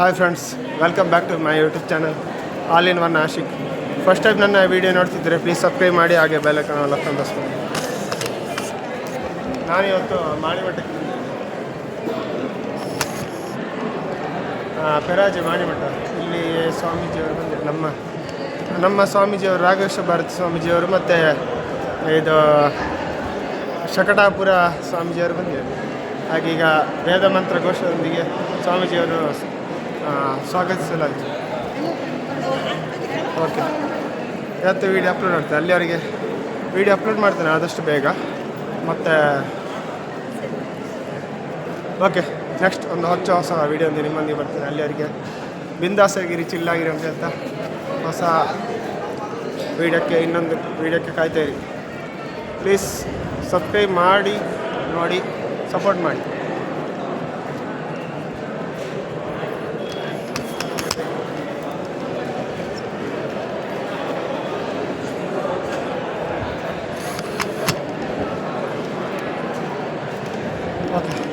Hi friends welcome back to my YouTube channel all in one Ashik first time ನನ್ನ video ನೋಡ್ತಿದ್ರೆ please subscribe ಮಾಡಿ, ಹಾಗೆ bell icon ಲಕ್ಕಂದಿಸ್ತೀನಿ ನಾನಿವತ್ತು ಇವತ್ತು ಬಂದಿದ್ದೆ ಪೆರಾಜೆ ಮಾಣಿಮಠ ಇಲ್ಲಿ ಸ್ವಾಮೀಜಿಯವರು ಬಂದಿದ್ದಾರೆ ನಮ್ಮ ನಮ್ಮ ಸ್ವಾಮೀಜಿಯವರು ರಾಘವೇಶ್ವರ ಭಾರತಿ ಸ್ವಾಮೀಜಿಯವರು ಮತ್ತು ಇದು ಶಕಟಾಪುರ ಸ್ವಾಮೀಜಿಯವರು ಬಂದಿದ್ದಾರೆ. ಹಾಗೀಗ ವೇದ ಮಂತ್ರ ಘೋಷದೊಂದಿಗೆ ಸ್ವಾಮೀಜಿಯವರು ಸ್ವಾಗತಿಸಲಾಯಿತು ಓಕೆ ಇವತ್ತು ವೀಡಿಯೋ ಅಪ್ಲೋಡ್ ಮಾಡ್ತೇನೆ. ಅಲ್ಲಿವರೆಗೆ ವೀಡಿಯೋ ಅಪ್ಲೋಡ್ ಮಾಡ್ತೇನೆ, ಆದಷ್ಟು ಬೇಗ. ಮತ್ತು ಓಕೆ ನೆಕ್ಸ್ಟ್ ಒಂದು ಹೊಚ್ಚ ಹೊಸ ವೀಡಿಯೋ ಒಂದು ನಿಮ್ಮೊಂದಿಗೆ ಬರ್ತೇನೆ. ಅಲ್ಲಿವರೆಗೆ ಬಿಂದಾಸಾಗಿರಿ ಚಿಲ್ಲಾಗಿರಿ ಅಂತ ಹೇಳ್ತಾ ಹೊಸ ವೀಡಿಯೋಕ್ಕೆ ಇನ್ನೊಂದು ವೀಡಿಯೋಕ್ಕೆ ಕಾಯ್ತಾ ಇರಿ. ಪ್ಲೀಸ್ ಸಬ್ಸ್ಕ್ರೈಬ್ ಮಾಡಿ, ನೋಡಿ ಸಪೋರ್ಟ್ ಮಾಡಿ. ಓಕೆ